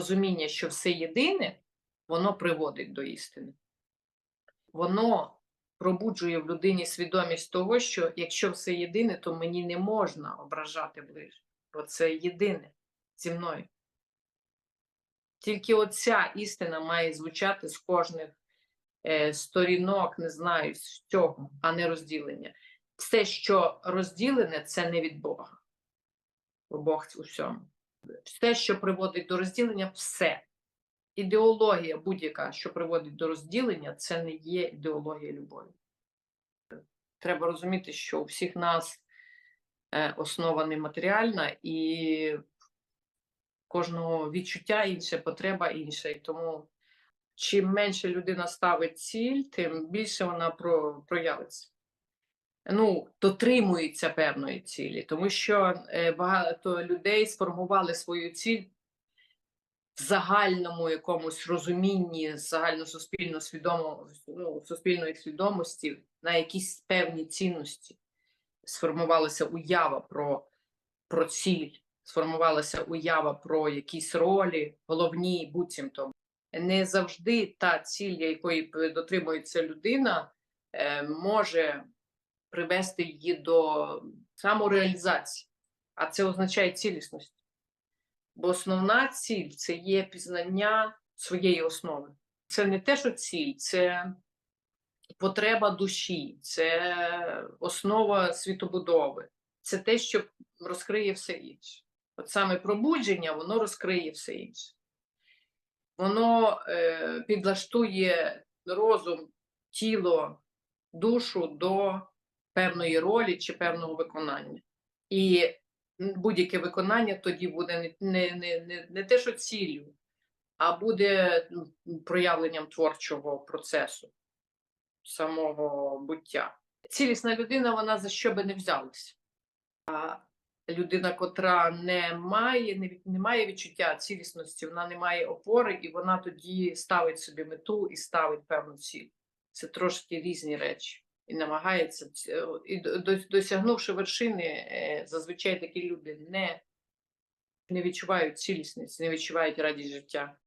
розуміння, що все єдине, воно приводить до істини. Воно пробуджує в людині свідомість того, що якщо все єдине, то мені не можна ображати ближнього, бо це єдине зі мною. Тільки оця істина має звучати з кожних е, сторінок, не знаю, з цього, а не розділення. Все, що розділене, це не від Бога. Бо Бог у всьому. Все, що приводить до розділення, все. Ідеологія будь-яка, що приводить до розділення, це не є ідеологія любові. Треба розуміти, що у всіх нас е, основа не матеріальна і кожного відчуття інше, потреба інша. І тому чим менше людина ставить ціль, тим більше вона про, проявиться. Ну, дотримується певної цілі, тому що е, багато людей сформували свою ціль в загальному якомусь розумінні загальносуспільно ну, суспільної свідомості на якісь певні цінності. Сформувалася уява про, про ціль, сформувалася уява про якісь ролі, головні, буцімто. Не завжди та ціль, якої дотримується людина, е, може привести її до самореалізації, а це означає цілісність. Бо основна ціль це є пізнання своєї основи. Це не те, що ціль, це потреба душі, це основа світобудови, це те, що розкриє все інше. От саме пробудження, воно розкриє все інше. Воно е, підлаштує розум, тіло, душу до певної ролі чи певного виконання. І будь-яке виконання тоді буде не, не, не, не те, що ціллю, а буде ну, проявленням творчого процесу, самого буття. Цілісна людина, вона за що би не взялася. Людина, котра не має, не, не має відчуття цілісності, вона не має опори, і вона тоді ставить собі мету і ставить певну ціль. Це трошки різні речі і намагається і досягнувши вершини, е, зазвичай такі люди не, не відчувають цілісність, не відчувають радість життя.